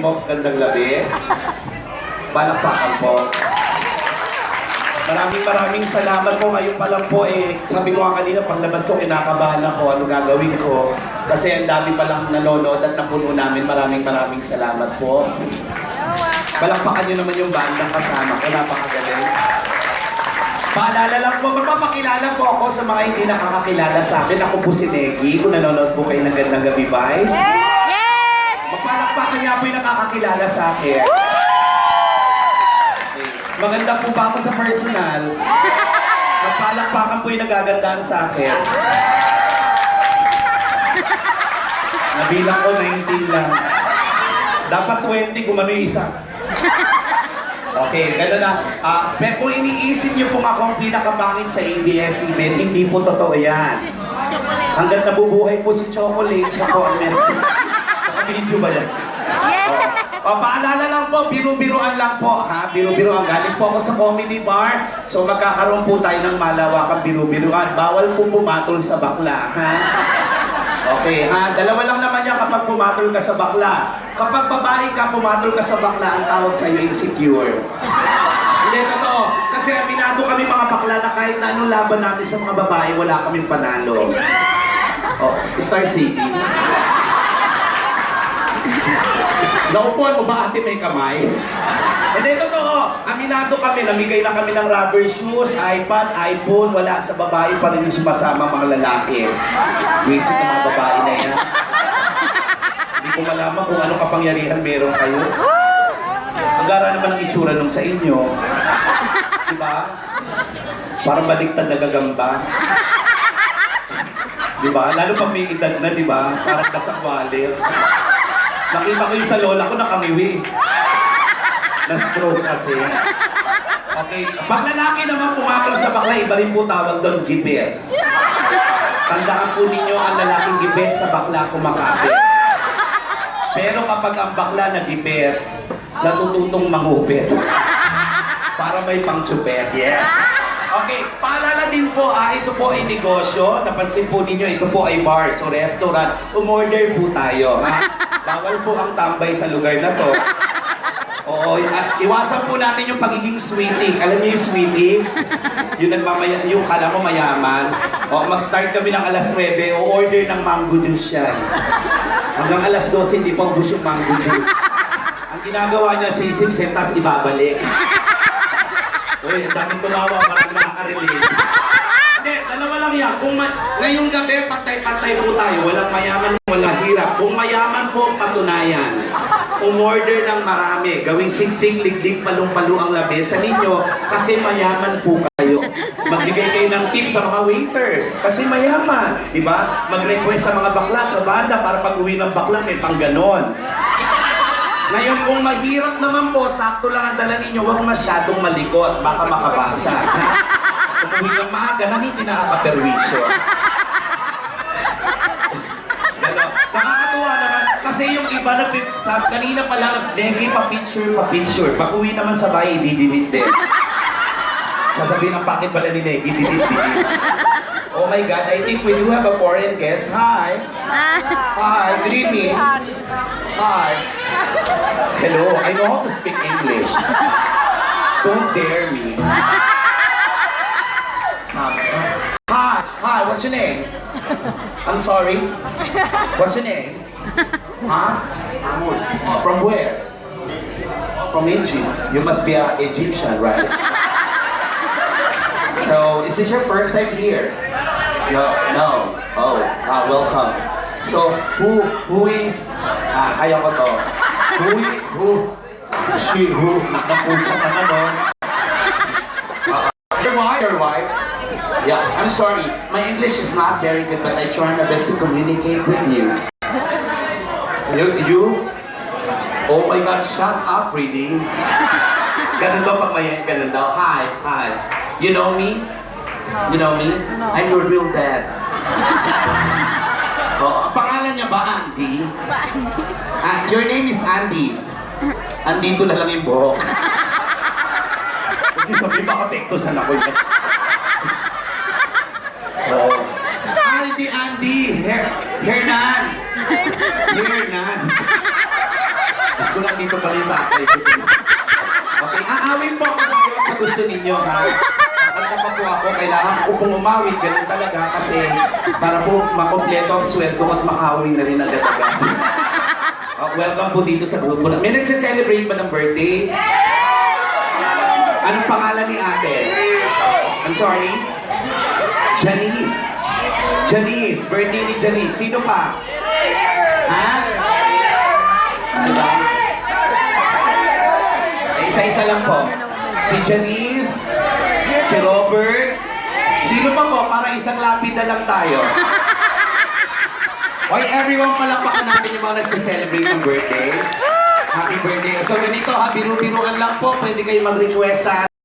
po, gandang gabi. Balakpakan po. Maraming maraming salamat po. Ngayon pa lang po eh, sabi ko nga kanina, paglabas ko, kinakabahan ako, ano gagawin ko. Kasi ang dami pa lang nanonood at napuno namin. Maraming maraming salamat po. Balakpakan nyo naman yung bandang kasama ko. Napakagaling. Paalala lang po, magpapakilala po ako sa mga hindi nakakakilala sa akin. Ako po si Negi, kung nanonood po kayo ng Gandang Gabi Vice. Yes! Magpalakpakan niya po yung nakakakilala sa akin. Maganda po ba ako sa personal? Magpalakpakan po yung nagagandaan sa akin. Nabilang ko 19 lang. Dapat 20 kung ano yung isa. Okay, gano'n na. Ah, pero kung iniisip niyo pong ako ang pinakapangit sa ABS-CBN, hindi po totoo yan. Hanggang nabubuhay po si Chocolate sa po ang meron. Naka-video ba yan? Yes! O, paalala lang po, biru-biruan lang po, ha? Biru-biruan. Galing po ako sa comedy bar. So, magkakaroon po tayo ng malawakang biru-biruan. Bawal po pumatol sa bakla, ha? Okay, ha? Dalawa lang naman yan kapag pumatol ka sa bakla. Kapag babae ka, pumatol ka sa bakla, ang tawag sa'yo insecure. Hindi, totoo. Kasi aminado kami mga bakla na kahit na anong laban namin sa mga babae, wala kaming panalo. Oh, Star City. Naupuan mo ba ate may kamay? Hindi, totoo. Aminado kami, namigay na kami ng rubber shoes, iPad, iPhone, wala sa babae pa rin yung sumasama mga lalaki. Wisit ng mga babae na yan. Hindi ko malaman kung ano kapangyarihan meron kayo. Ang gara naman ang itsura nung sa inyo. Diba? Parang baliktad na gagamba. Diba? Lalo pag may edad na, diba? Parang kasakwalir. Nakita ko yung sa lola ko nakangiwi. Na-stroke kasi. Okay. Pag lalaki naman pumatol sa bakla, iba rin po tawag doon, gipit. Tandaan po ninyo ang lalaking gipit sa bakla kumakapit. Pero kapag ang bakla na gipit, natututong mangupit. Para may pangchupet. Yes. Okay, paalala din po, ah, ito po ay negosyo. Napansin po ninyo, ito po ay bar, so restaurant. Umorder po tayo. Ha? Bawal po ang tambay sa lugar na to. Oo, iwasan po natin yung pagiging sweetie. Alam niyo yung sweetie? Yung nagmamaya, yung kala mo mayaman. O, mag-start kami ng alas 9, o order ng mango juice yan. Hanggang alas 12, hindi pa ubus yung mango juice. Ang ginagawa niya, sisip-sip, tapos ibabalik. Uy, ang daming tumawa, parang nakaka-relate. Hindi, dalawa lang yan. Kung ma- ngayong gabi, pantay-pantay po tayo. Walang mayaman, walang hirap. Kung mayaman po, patunayan. Umorder ng marami. Gawing siksik, liglig, palong-palo ang labesa ninyo. Kasi mayaman po kayo. Magbigay kayo ng tip sa mga waiters. Kasi mayaman. Di ba? Mag-request sa mga bakla sa banda para pag uwi ng bakla, may pang ganon. Ngayon, kung mahirap naman po, sakto lang ang dala ninyo, huwag masyadong malikot, baka makabasa. Umuwi ng maaga nang hindi nakakaperwisyo. Kasi yung iba nag sa kanina pa lang, negi pa picture, pa picture. Pag uwi naman sa bahay, i-delete din. Sasabihin ng pakit pala ni Negi, delete, delete. Oh my God, I think we do have a foreign guest. Hi. Hi, good evening. Hi. Hello, I know how to speak English. Don't dare me. Hi, hi, what's your name? I'm sorry. What's your name? From where? From Egypt. You must be an Egyptian, right? So, is this your first time here? No, no. Oh, ah, welcome. So, who, who is, ah, kaya ko to. Who, who, she, who, nakapucha ka na no? Ah, your wife, your wife? Yeah, I'm sorry. My English is not very good, but I try my best to communicate with you. You, you? Oh my God, shut up, really. Ganun daw pag may ganun daw. Hi, hi. You know me? You know me? I'm your real dad. Oh, ang pangalan niya ba Andy? Ah, your name is Andy. Andito na lang yung buhok. Hindi sabi baka tektosan ako yun. Oh. Andy, Andy! Her Hernan! Hernan! ko lang dito pa rin ko. Okay, aawin po ako sa iyo sa gusto ninyo, ha? Kakanta pa po ako, kailangan ko pong umawit, ganun talaga, kasi para po makompleto ang sweldo ko at makawin na rin agad-agad. Oh, welcome po dito sa grupo na. May nagse-celebrate ba ng birthday? Anong pangalan ni ate? I'm sorry? Janice. Janice. Birthday ni Janice. Sino pa? Ha? Ba? Eh, Isa-isa lang po. Si Janice, si Robert, sino pa po? Para isang lapida lang tayo. Hoy, everyone, palakpakan natin yung mga nagse-celebrate ng birthday. Happy birthday. So, ganito ha, biru-biruan lang po. Pwede kayo mag-request sa